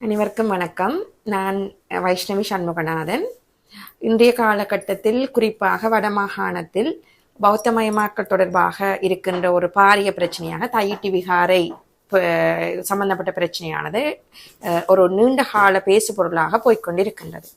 அனைவருக்கும் வணக்கம். நான் வைஷ்ணவி சண்முகநாதன். இன்றைய காலகட்டத்தில் குறிப்பாக வடமாகாணத்தில் பௌத்தமயமாக்கல் தொடர்பாக இருக்கின்ற ஒரு பாரிய பிரச்சனையாக தையிட்டி விகாரை சம்பந்தப்பட்ட பிரச்சனையானது ஒரு நீண்ட கால பேசு பொருளாக போய்க்கொண்டிருக்கின்றது.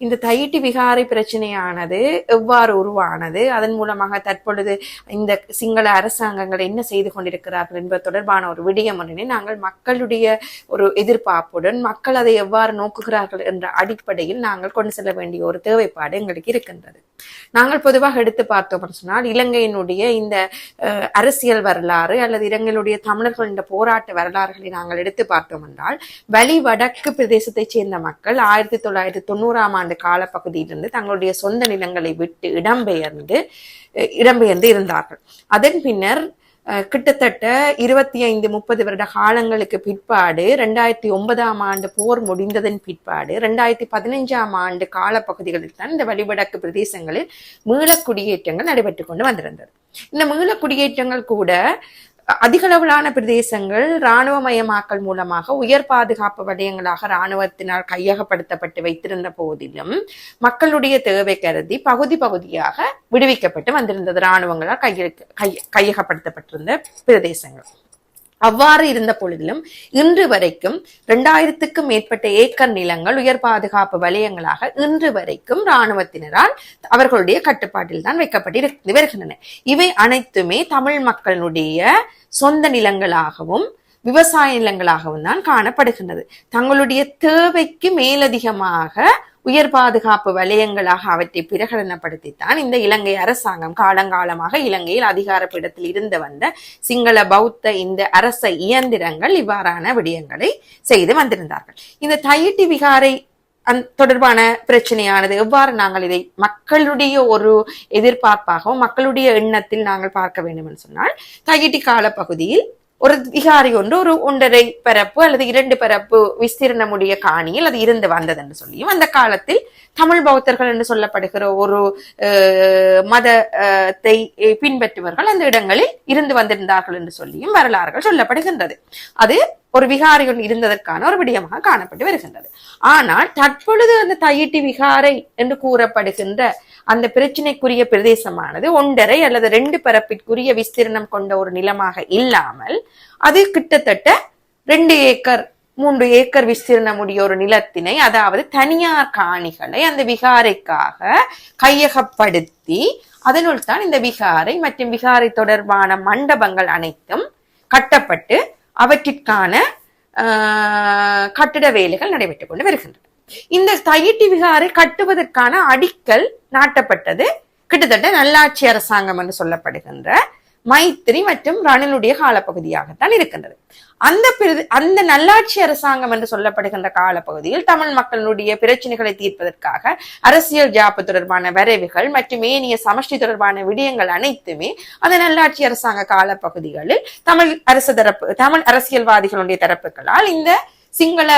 இந்த தையிட்டி விகாரை பிரச்சனையானது எவ்வாறு உருவானது? அதன் மூலமாக தற்பொழுது இந்த சிங்கள அரசாங்கங்கள் என்ன செய்து கொண்டிருக்கிறார்கள் என்பது தொடர்பான ஒரு விடயம் ஒன்றினை நாங்கள் மக்களுடைய ஒரு எதிர்பார்ப்புடன் மக்கள் அதை எவ்வாறு நோக்குகிறார்கள் என்ற அடிப்படையில் நாங்கள் கொண்டு செல்ல வேண்டிய ஒரு தேவைப்பாடு எங்களுக்கு இருக்கின்றது. நாங்கள் பொதுவாக எடுத்து பார்த்தோம் சொன்னால் இலங்கையினுடைய இந்த அஹ், அரசியல் வரலாறு அல்லது இலங்கையினுடைய தமிழர்கள் போராட்டம் போராட்ட வரலாறுகளை நாங்கள் எடுத்து பார்த்தோம் என்றால் வலி வடக்கு பிரதேசத்தைச் சேர்ந்த மக்கள் ஆயிரத்தி தொள்ளாயிரத்தி தொண்ணூறாம் ஆண்டு காலப்பகுதியிலிருந்து தங்களுடைய சொந்த நிலங்களை விட்டு இடம்பெயர்ந்து இடம்பெயர்ந்து இருந்தார்கள். அதன் பின்னர் கிட்டத்தட்ட இருபத்தி ஐந்து முப்பது வருட காலங்களுக்கு பிற்பாடு ரெண்டாயிரத்தி ஒன்பதாம் ஆண்டு போர் முடிந்ததன் பிற்பாடு ரெண்டாயிரத்தி பதினைஞ்சாம் ஆண்டு காலப்பகுதிகளில் தான் இந்த வழிவடக்கு பிரதேசங்களில் மீள குடியேற்றங்கள் நடைபெற்றுக் கொண்டு வந்திருந்தது. இந்த மீள குடியேற்றங்கள் கூட அதிகளவிலான பிரதேசங்கள் இராணுவமயமாக்கல் மூலமாக உயர் பாதுகாப்பு வலயங்களாக இராணுவத்தினால் கையகப்படுத்தப்பட்டு வைத்திருந்த போதிலும் மக்களுடைய தேவை கருதி பகுதி பகுதியாக விடுவிக்கப்பட்டு வந்திருந்தது. இராணுவங்களால் கையில் கை கையகப்படுத்தப்பட்டிருந்த பிரதேசங்கள். அவ்வாறு இருந்த பொழுதிலும் இன்று வரைக்கும் இரண்டாயிரத்துக்கும் மேற்பட்ட ஏக்கர் நிலங்கள் உயர் பாதுகாப்பு வலயங்களாக இன்று வரைக்கும் இராணுவத்தினரால் அவர்களுடைய கட்டுப்பாட்டில் தான் வைக்கப்பட்டு வருகின்றன. இவை அனைத்துமே தமிழ் மக்களுடைய சொந்த நிலங்களாகவும் விவசாய நிலங்களாகவும் தான் காணப்படுகின்றது. தங்களுடைய தேவைக்கு மேலதிகமாக உயர் பாதுகாப்பு வலயங்களாக அவற்றை பிரகடனப்படுத்தித்தான் இந்த இலங்கை அரசாங்கம். காலங்காலமாக இலங்கையில் அதிகார பீடத்தில் இருந்து வந்த சிங்கள பௌத்த இந்த அரச இயந்திரங்கள் இவ்வாறான விடயங்களை செய்து வந்திருந்தார்கள். இந்த தையிட்டி விகாரை அந் தொடர்பான பிரச்சனையானது எவ்வாறு நாங்கள் இதை மக்களுடைய ஒரு எதிர்பார்ப்பாகவும் மக்களுடைய எண்ணத்தில் நாங்கள் பார்க்க வேண்டும் என்று சொன்னால் தகிட்டி கால பகுதியில் ஒரு விகாரி ஒன்று ஒரு ஒன்றரை பரப்பு அல்லது இரண்டு பரப்பு விஸ்தீர்ணமுடைய காணியில் அது இருந்து வந்தது என்று சொல்லியும் அந்த காலத்தில் தமிழ் பௌத்தர்கள் என்று சொல்லப்படுகிற ஒரு மதத்தை பின்பற்றுவர்கள் அந்த இடங்களில் இருந்து வந்திருந்தார்கள் என்று சொல்லியும் வரலாறுகள் சொல்லப்படுகின்றது. அது ஒரு விகாரிகள் இருந்ததற்கான ஒரு விடயமாக காணப்பட்டு வருகின்றது. ஆனால் தற்பொழுது அந்த தையிட்டி விகாரை என்று கூறப்படுகின்ற அந்த பிரச்சினைக்குரிய பிரதேசமானது ஒன்றரை அல்லது ரெண்டு பரப்பிற்குரிய விஸ்தீர்ணம் கொண்ட ஒரு நிலமாக இல்லாமல் அது கிட்டத்தட்ட ரெண்டு ஏக்கர் மூன்று ஏக்கர் விஸ்தீர்ணமுடைய ஒரு நிலத்தினை அதாவது தனியார் காணிகளை அந்த விகாரைக்காக கையகப்படுத்தி அதனுள் தான் இந்த விகாரை மற்றும் விகாரை தொடர்பான மண்டபங்கள் அனைத்தும் கட்டப்பட்டு அவற்றிற்கான ஆஹ், கட்டிட வேலைகள் நடைபெற்றுக் கொண்டு வருகின்றன. இந்த தயிட்டி விகாரை கட்டுவதற்கான அடிக்கல் நாட்டப்பட்டது. கிட்டத்தட்ட நல்லாட்சி அரசாங்கம் என்று சொல்லப்படுகின்ற மைத்திரி மற்றும் ரணிலுடைய காலப்பகுதியாகத்தான் இருக்கின்றது. அந்த பிரிது அந்த நல்லாட்சி அரசாங்கம் என்று சொல்லப்படுகின்ற காலப்பகுதியில் தமிழ் மக்களுடைய பிரச்சனைகளை தீர்ப்பதற்காக அரசியல் ஜாப்பு தொடர்பான வரைவுகள் மற்றும் ஏனைய சமஷ்டி தொடர்பான விடயங்கள் அனைத்துமே அந்த நல்லாட்சி அரசாங்க காலப்பகுதிகளில் தமிழ் அரசு தரப்பு தமிழ் அரசியல்வாதிகளுடைய தரப்புகளால் இந்த சிங்கள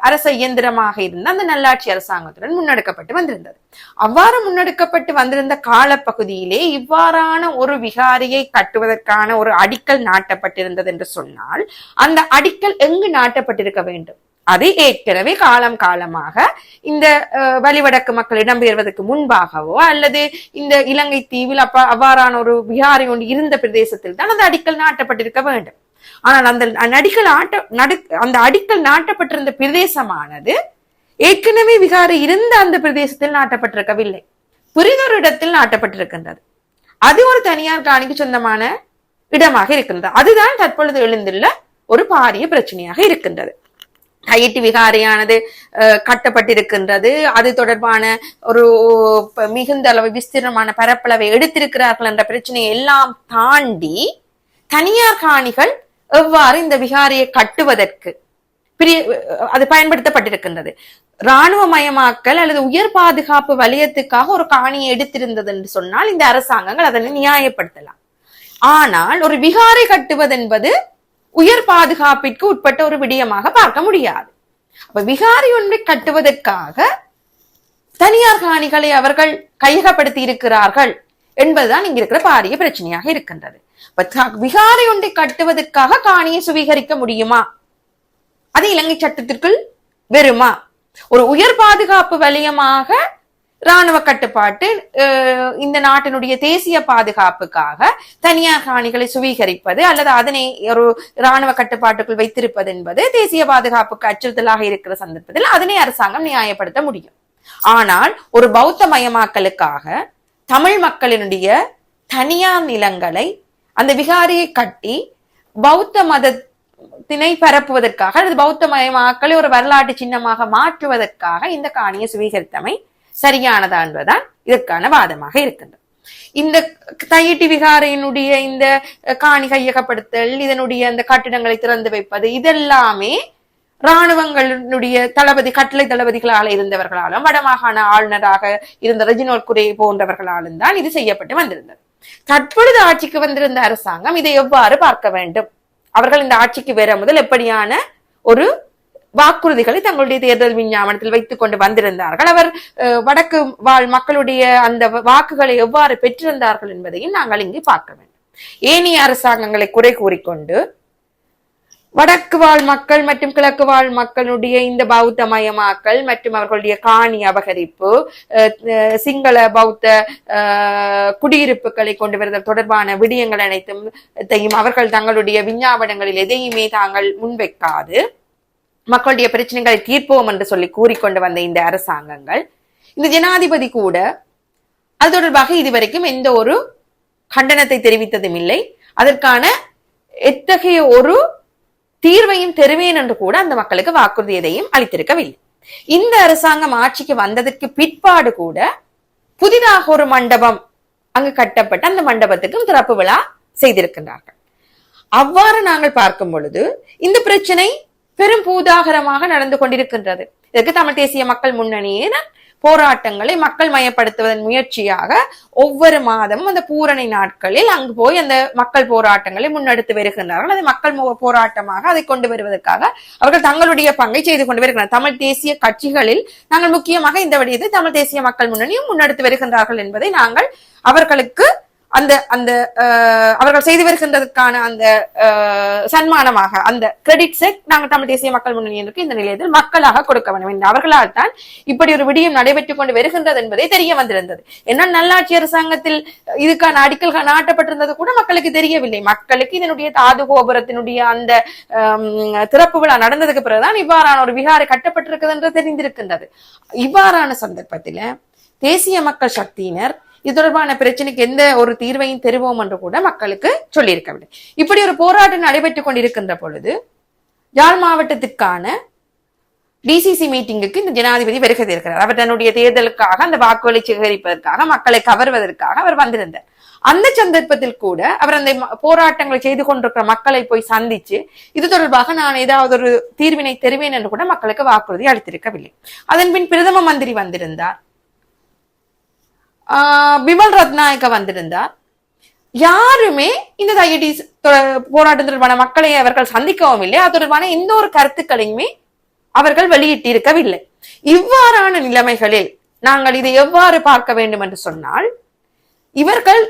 அரச இயந்திரமாக இருந்த அந்த நல்லாட்சி அரசாங்கத்துடன் முன்னெடுக்கப்பட்டு வந்திருந்தது. அவ்வாறு முன்னெடுக்கப்பட்டு வந்திருந்த காலப்பகுதியிலே இவ்வாறான ஒரு விகாரியை கட்டுவதற்கான ஒரு அடிக்கல் நாட்டப்பட்டிருந்தது என்று சொன்னால் அந்த அடிக்கல் எங்கு நாட்டப்பட்டிருக்க வேண்டும்? அது ஏற்கனவே காலம் காலமாக இந்த அஹ், மக்கள் இடம்பெயர்வதற்கு முன்பாகவோ அல்லது இந்த இலங்கை தீவில் அப்ப அவ்வாறான ஒரு விகாரி ஒன்று இருந்த பிரதேசத்தில் தான் அந்த அடிக்கல் நாட்டப்பட்டிருக்க வேண்டும். ஆனால் அந்த அடிக்கல் ஆட்ட நடு அந்த அடிக்கல் நாட்டப்பட்டிருந்த பிரதேசமானது ஏற்கனவே விகாரை இருந்த அந்த பிரதேசத்தில் நாட்டப்பட்டிருக்கவில்லை. புரிதொரு இடத்தில் நாட்டப்பட்டிருக்கின்றது. அது ஒரு தனியார் காணிக்கு சொந்தமான இடமாக இருக்கின்றது. அதுதான் தற்பொழுது எழுந்துள்ள ஒரு பாரிய பிரச்சனையாக இருக்கின்றது. கையிட்டு விகாரையானது அஹ், கட்டப்பட்டிருக்கின்றது. அது தொடர்பான ஒரு மிகுந்த அளவு விஸ்தீர்ணமான பரப்பளவை எடுத்திருக்கிறார்கள் என்ற பிரச்சனையை எல்லாம் தாண்டி தனியார் காணிகள் எவ்வாறு இந்த விகாரியை கட்டுவதற்கு பிரிய அது பயன்படுத்தப்பட்டிருக்கின்றது. இராணுவமயமாக்கல் அல்லது உயர் பாதுகாப்பு வலயத்துக்காக ஒரு காணியை எடுத்திருந்தது என்று சொன்னால் இந்த அரசாங்கங்கள் அதனை நியாயப்படுத்தலாம். ஆனால் ஒரு விகாரை கட்டுவது என்பது உயர் பாதுகாப்பிற்கு உட்பட்ட ஒரு விடயமாக பார்க்க முடியாது. அப்ப விகாரி ஒன்றை கட்டுவதற்காக தனியார் காணிகளை அவர்கள் கையகப்படுத்தி இருக்கிறார்கள். என்பதுதான் இங்க இருக்கிற பாரிய பிரச்சனையாக இருக்கின்றது. விகாரை ஒன்றை கட்டுவதற்காக காணியை சுவீகரிக்க முடியுமா? அது இலங்கை சட்டத்திற்குள் வெறுமா ஒரு உயர் பாதுகாப்பு வலயமாக ராணுவ கட்டுப்பாட்டு அஹ், இந்த நாட்டினுடைய தேசிய பாதுகாப்புக்காக தனியார் காணிகளை சுவீகரிப்பது அல்லது அதனை ஒரு ராணுவ கட்டுப்பாட்டுக்குள் வைத்திருப்பது என்பது தேசிய பாதுகாப்புக்கு அச்சுறுத்தலாக இருக்கிற சந்தர்ப்பத்தில் அதனை அரசாங்கம் நியாயப்படுத்த முடியும். ஆனால் ஒரு பௌத்த மயமாக்கலுக்காக தமிழ் மக்களினுடைய தனியார் நிலங்களை அந்த விகாரியை கட்டி பௌத்த மதத்தினை பரப்புவதற்காக அல்லது பௌத்த மயமாக்களை ஒரு வரலாற்று சின்னமாக மாற்றுவதற்காக இந்த காணியை சுவீகரித்தமை சரியானதா என்பதுதான் இதற்கான வாதமாக இருக்கின்றது. இந்த தையிட்டி விகாரையினுடைய இந்த காணி கையகப்படுத்தல் இதனுடைய அந்த கட்டிடங்களை திறந்து வைப்பது இதெல்லாமே இராணுவங்களுடைய தளபதி கட்டளை தளபதிகளால் இருந்தவர்களாலும் வடமாகாண ஆளுநராக இருந்த ரெஜினோல் குரே போன்றவர்களாலும் தான் இது செய்யப்பட்டு வந்திருந்தது. தற்பொழுது ஆட்சிக்கு வந்திருந்த அரசாங்கம் இதை எவ்வாறு பார்க்க வேண்டும்? அவர்கள் இந்த ஆட்சிக்கு வர முதல் எப்படியான ஒரு வாக்குறுதிகளை தங்களுடைய தேர்தல் விஞ்ஞாபனத்தில் வைத்துக் கொண்டு வந்திருந்தார்கள்? அவர் அஹ், வடக்கு வாழ் மக்களுடைய அந்த வாக்குகளை எவ்வாறு பெற்றிருந்தார்கள் என்பதையும் நாங்கள் இங்கு பார்க்க வேண்டும். ஏனைய அரசாங்கங்களை குறை கூறிக்கொண்டு வடக்கு வாழ் மக்கள் மற்றும் கிழக்கு வாழ் மக்களுடைய இந்த பௌத்த மயமாக்கல் மற்றும் அவர்களுடைய காணி அபகரிப்பு அஹ், அஹ், சிங்கள பௌத்த குடியிருப்புகளை கொண்டு வருதல் தொடர்பான விடயங்கள் அனைத்தும் அவர்கள் தங்களுடைய விஞ்ஞாபனங்களில் எதையுமே தாங்கள் முன்வைக்காது. மக்களுடைய பிரச்சனைகளை தீர்ப்போம் என்று சொல்லி கூறிக்கொண்டு வந்த இந்த அரசாங்கங்கள். இந்த ஜனாதிபதி கூட அது தொடர்பாக இதுவரைக்கும் எந்த ஒரு கண்டனத்தை தெரிவித்ததும் இல்லை அதற்கான எத்தகைய ஒரு தீர்வையும் தெருவேன் என்று கூட அந்த மக்களுக்கு வாக்குறுதி எதையும் அளித்திருக்கவில்லை. இந்த அரசாங்கம் ஆட்சிக்கு வந்ததற்கு பிற்பாடு கூட புதிதாக ஒரு மண்டபம் அங்கு கட்டப்பட்ட அந்த மண்டபத்துக்கும் திறப்பு விழா செய்திருக்கின்றார்கள். அவ்வாறு நாங்கள் பார்க்கும் பொழுது இந்த பிரச்சனை பெரும் பூதாகரமாக நடந்து கொண்டிருக்கின்றது. இதற்கு தமிழ் தேசிய மக்கள் முன்னணியே போராட்டங்களை மக்கள் மயப்படுத்துவதன் முயற்சியாக ஒவ்வொரு மாதமும் அந்த பூரணி நாட்களில் அங்கு போய் அந்த மக்கள் போராட்டங்களை முன்னெடுத்து வருகின்றார்கள். அது மக்கள் போராட்டமாக அதை கொண்டு வருவதற்காக அவர்கள் தங்களுடைய பங்கை செய்து கொண்டு வருகின்றனர். தமிழ் தேசிய கட்சிகளில் நாங்கள் முக்கியமாக இந்த விடயத்தை தமிழ் தேசிய மக்கள் முன்னணியும் முன்னெடுத்து வருகின்றார்கள் என்பதை நாங்கள் அவர்களுக்கு அந்த அந்த அவர்கள் செய்து வருகின்றதற்கான அந்த சன்மானமாக அந்த கிரெடிட்ஸை நாங்கள் தமிழ் தேசிய மக்கள் முன்னணியினருக்கு இந்த நிலையத்தில் மக்களாக கொடுக்க வேண்டும். அவர்களால் தான் இப்படி ஒரு விடியம் நடைபெற்றுக் கொண்டு வருகின்றது என்பதை தெரிய வந்திருந்தது. என்ன நல்லாட்சி அரசாங்கத்தில் இதுக்கான அடிக்கல்கள் நாட்டப்பட்டிருந்தது கூட மக்களுக்கு தெரியவில்லை. மக்களுக்கு இதனுடைய தாது கோபுரத்தினுடைய அந்த ஹம், திறப்பு விழா நடந்ததுக்கு பிறகுதான் இவ்வாறான ஒரு விகாரை கட்டப்பட்டிருக்கிறது என்று தெரிந்திருக்கின்றது. இவ்வாறான சந்தர்ப்பத்தில தேசிய மக்கள் சக்தியினர் இது தொடர்பான பிரச்சனைக்கு எந்த ஒரு தீர்வையும் தருவோம் என்று கூட மக்களுக்கு சொல்லியிருக்கவில்லை. இப்படி ஒரு போராட்டம் நடைபெற்றுக் கொண்டிருக்கின்ற பொழுது யாழ் மாவட்டத்திற்கான டிசிசி மீட்டிங்குக்கு இந்த ஜனாதிபதி வருகை இருக்கிறார் அவர் தன்னுடைய தேர்தலுக்காக அந்த வாக்குகளை சேகரிப்பதற்காக மக்களை கவர்வதற்காக அவர் வந்திருந்தார். அந்த சந்தர்ப்பத்தில் கூட அவர் அந்த போராட்டங்களை செய்து கொண்டிருக்கிற மக்களை போய் சந்திச்சு இது தொடர்பாக நான் ஏதாவது ஒரு தீர்வினை தருவேன் என்று கூட மக்களுக்கு வாக்குறுதி அளித்திருக்கவில்லை. அதன் பின் பிரதம மந்திரி வந்திருந்தார். பிமல் ரத்நாயக்க வந்திருந்தார். யாருமே இந்த தையடி போராட்டம் தொடர்பான மக்களை அவர்கள் சந்திக்கவும் இல்லை. அது தொடர்பான எந்த ஒரு கருத்துக்களையுமே அவர்கள் வெளியிட்டிருக்கவில்லை. இவ்வாறான நிலைமைகளில் நாங்கள் இதை எவ்வாறு பார்க்க வேண்டும் என்று சொன்னால் இவர்கள்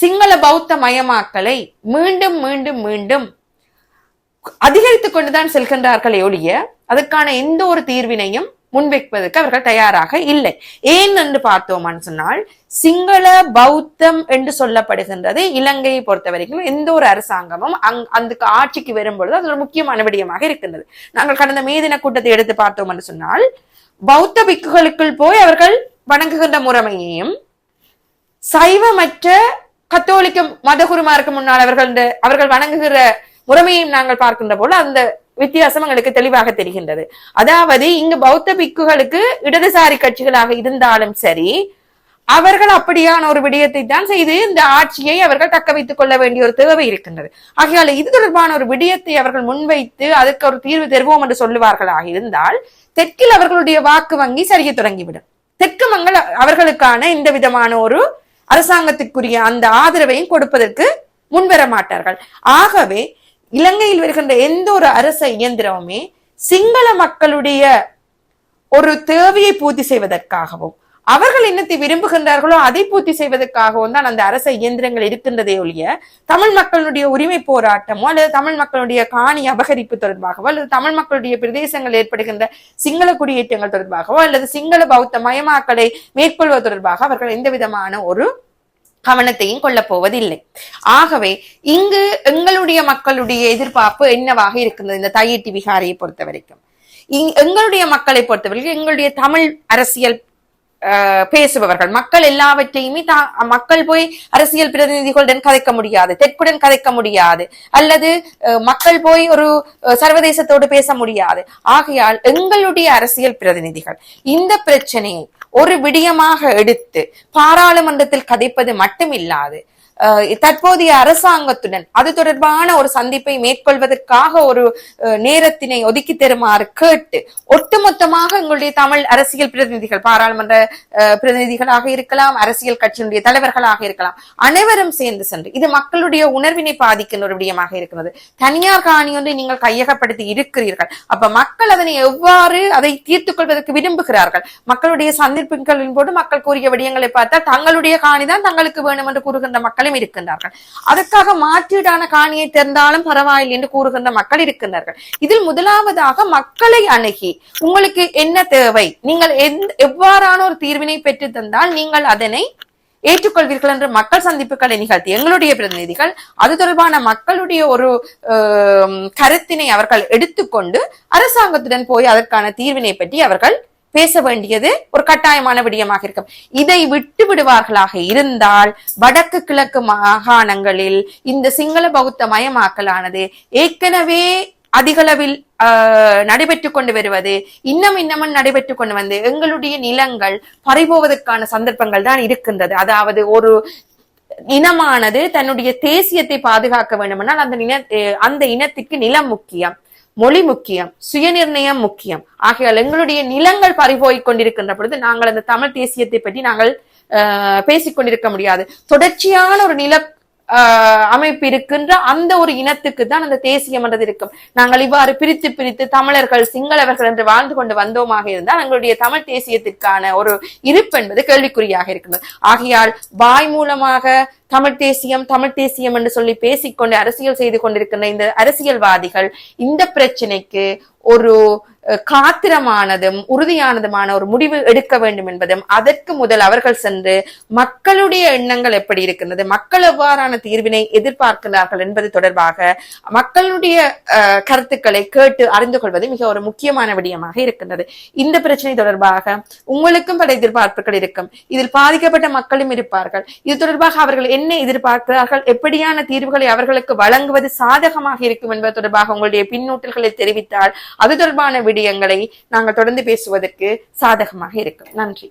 சிங்கள பௌத்த மயமாக்கலை மீண்டும் மீண்டும் மீண்டும் அதிகரித்துக் கொண்டுதான் செல்கின்றார்களே ஒழிய அதற்கான எந்த ஒரு தீர்வினையும் முன்வைப்பதற்கு அவர்கள் தயாராக இல்லை. ஏன் என்று பார்த்தோமான்னு சொன்னால் சிங்கள பௌத்தம் என்று சொல்லப்படுகின்றது இலங்கையை பொறுத்தவரைக்கும் எந்த ஒரு அரசாங்கமும் அங் அந்த ஆட்சிக்கு வரும்பொழுது அது ஒரு முக்கியமான விடயமாக இருக்கின்றது. நாங்கள் கடந்த மே தின கூட்டத்தை எடுத்து பார்த்தோம் என்று சொன்னால் பௌத்த பிக்குகளுக்குள் போய் அவர்கள் வணங்குகின்ற முறைமையையும் சைவமற்ற கத்தோலிக்க மதகுருமாருக்கு முன்னால் அவர்கள் அவர்கள் வணங்குகிற முறைமையையும் நாங்கள் பார்க்கின்ற போல அந்த வித்தியாசம் எங்களுக்கு தெளிவாக தெரிகின்றது. அதாவது இங்கு பௌத்த பிக்குகளுக்கு இடதுசாரி கட்சிகளாக இருந்தாலும் சரி அவர்கள் அப்படியான ஒரு விடயத்தை தான் செய்து இந்த ஆட்சியை அவர்கள் தக்க வைத்துக் கொள்ள வேண்டிய ஒரு தேவை இருக்கின்றது. ஆகையால் இது தொடர்பான ஒரு விடயத்தை அவர்கள் முன்வைத்து அதற்கு ஒரு தீர்வு தருவோம் என்று சொல்லுவார்களாக இருந்தால் தெற்கில் அவர்களுடைய வாக்கு வங்கி சரிய தொடங்கிவிடும். தெற்கு மங்கள் அவர்களுக்கான இந்த விதமான ஒரு அரசாங்கத்துக்குரிய அந்த ஆதரவையும் கொடுப்பதற்கு முன்வர மாட்டார்கள். ஆகவே இலங்கையில் வருகின்ற எந்த ஒரு அரச இயந்திரமுமே சிங்கள மக்களுடைய ஒரு தேவையை பூர்த்தி செய்வதற்காகவும் அவர்கள் என்னத்தை விரும்புகின்றார்களோ அதை பூர்த்தி செய்வதற்காகவும் தான் அந்த அரச இயந்திரங்கள் இருக்கின்றதே ஒழிய தமிழ் மக்களுடைய உரிமை போராட்டமோ அல்லது தமிழ் மக்களுடைய காணி அபகரிப்பு தொடர்பாகவோ அல்லது தமிழ் மக்களுடைய பிரதேசங்கள் ஏற்படுகின்ற சிங்கள குடியேற்றங்கள் தொடர்பாகவோ அல்லது சிங்கள பௌத்த மயமாக்கலை மேற்கொள்வது தொடர்பாக அவர்கள் எந்த விதமான ஒரு கவனத்தையும் கொள்ளப் போவதில்லை ஆகவே இங்கு எங்களுடைய மக்களுடைய எதிர்பார்ப்பு என்னவாக இருக்கின்றது இந்த தையீட்டி விகாரையை பொறுத்த வரைக்கும் எங்களுடைய மக்களை பொறுத்தவரைக்கும் எங்களுடைய தமிழ் அரசியல் பேசுபவர்கள். மக்கள் எல்லாவற்றையுமே மக்கள் போய் அரசியல் பிரதிநிதிகளுடன் கதைக்க முடியாது தெற்குடன் கதைக்க முடியாது அல்லது அஹ், மக்கள் போய் ஒரு சர்வதேசத்தோடு பேச முடியாது. ஆகையால் எங்களுடைய அரசியல் பிரதிநிதிகள் இந்த பிரச்சனையை ஒரு விடயமாக எடுத்து பாராளுமன்றத்தில் கதைப்பது மட்டுமில்லாது தற்போதைய அரசாங்கத்துடன் அது தொடர்பான ஒரு சந்திப்பை மேற்கொள்வதற்காக ஒரு நேரத்தினை ஒதுக்கி தருமாறு கேட்டு ஒட்டுமொத்தமாக எங்களுடைய தமிழ் அரசியல் பிரதிநிதிகள் பாராளுமன்ற பிரதிநிதிகளாக இருக்கலாம் அரசியல் கட்சியினுடைய தலைவர்களாக இருக்கலாம் அனைவரும் சேர்ந்து சென்று இது மக்களுடைய உணர்வினை பாதிக்கின்ற ஒரு விடயமாக இருக்கிறது. தனியார் காணி ஒன்றை நீங்கள் கையகப்படுத்தி இருக்கிறீர்கள். அப்ப மக்கள் அதனை எவ்வாறு அதை தீர்த்துக் கொள்வதற்கு விரும்புகிறார்கள்? மக்களுடைய சந்திப்புகளின் போது மக்கள் கூறிய விடயங்களை பார்த்தால் தங்களுடைய காணிதான் தங்களுக்கு வேணும் என்று கூறுகின்ற மக்களை மக்களும் இருக்கின்றார்கள். அதற்காக மாற்றீடான காணியை தெரிந்தாலும் பரவாயில்லை என்று கூறுகின்ற மக்கள் இருக்கின்றார்கள். இதில் முதலாவதாக மக்களை அணுகி உங்களுக்கு என்ன தேவை? நீங்கள் எந்த- எவ்வாறான ஒரு தீர்வினை பெற்று தந்தால் நீங்கள் அதனை ஏற்றுக்கொள்வீர்கள் என்று மக்கள் சந்திப்புகளை நிகழ்த்தி எங்களுடைய பிரதிநிதிகள் அது தொடர்பான மக்களுடைய ஒரு கருத்தினை அவர்கள் எடுத்துக்கொண்டு அரசாங்கத்துடன் போய் அதற்கான தீர்வினை பற்றி அவர்கள் பேச வேண்டியது ஒரு கட்டாயமான விடயமாக இருக்கும். இதை விட்டு விடுவார்களாக இருந்தால் வடக்கு கிழக்கு மாகாணங்களில் இந்த சிங்கள பௌத்த மயமாக்கலானது ஏற்கனவே அதிகளவில் ஆஹ், நடைபெற்றுக் கொண்டு வருவது இன்னும் இன்னமும் நடைபெற்று கொண்டு வந்து எங்களுடைய நிலங்கள் பறிபோவதற்கான சந்தர்ப்பங்கள் தான் இருக்கின்றது. அதாவது ஒரு இனமானது தன்னுடைய தேசியத்தை பாதுகாக்க வேண்டுமென்றால் அந்த இன அந்த இனத்திற்கு நிலம் முக்கியம். மொழி முக்கியம் சுயநிர்ணயம் முக்கியம். ஆகையால் எங்களுடைய நிலங்கள் பறிபோய் கொண்டிருக்கின்ற பொழுது நாங்கள் அந்த தமிழ் தேசியத்தை பற்றி நாங்கள் பேசிக்கொண்டிருக்க முடியாது. தொடர்ச்சியான ஒரு நில அமைப்பு இருக்கின்ற அந்த ஒரு இனத்துக்கு தான் அந்த தேசியம் என்றது இருக்கும். நாங்கள் இவ்வாறு பிரித்து பிரித்து தமிழர்கள் சிங்களவர்கள் என்று வாழ்ந்து கொண்டு வந்தோமாக இருந்தால் எங்களுடைய தமிழ் தேசியத்திற்கான ஒரு இருப்பு என்பது கேள்விக்குறியாக இருக்கின்றது. ஆகையால் வாய் மூலமாக தமிழ் தேசியம் தமிழ் தேசியம் என்று சொல்லி பேசிக்கொண்டு அரசியல் செய்து கொண்டிருக்கின்ற இந்த அரசியல்வாதிகள் இந்த பிரச்சனைக்கு ஒரு காத்திரமானதும் உறுதியானதுமான ஒரு முடிவு எடுக்க வேண்டும் என்பதும் அதற்கு முதல் அவர்கள் சென்று மக்களுடைய எண்ணங்கள் எப்படி இருக்கின்றது மக்கள் எவ்வாறான தீர்வினை எதிர்பார்க்கிறார்கள் என்பது தொடர்பாக மக்களுடைய கருத்துக்களை கேட்டு அறிந்து கொள்வது மிக ஒரு முக்கியமான விடயமாக இருக்கின்றது. இந்த பிரச்சனை தொடர்பாக உங்களுக்கும் பல எதிர்பார்ப்புகள் இருக்கும். இதில் பாதிக்கப்பட்ட மக்களும் இருப்பார்கள். இது தொடர்பாக அவர்கள் என்ன எதிர்பார்க்கிறார்கள் எப்படியான தீர்வுகளை அவர்களுக்கு வழங்குவது சாதகமாக இருக்கும் என்பது தொடர்பாக உங்களுடைய பின்னூட்டல்களை தெரிவித்தால் அது தொடர்பான விடயங்களை நாங்கள் தொடர்ந்து பேசுவதற்கு சாதகமாக இருக்கும். நன்றி.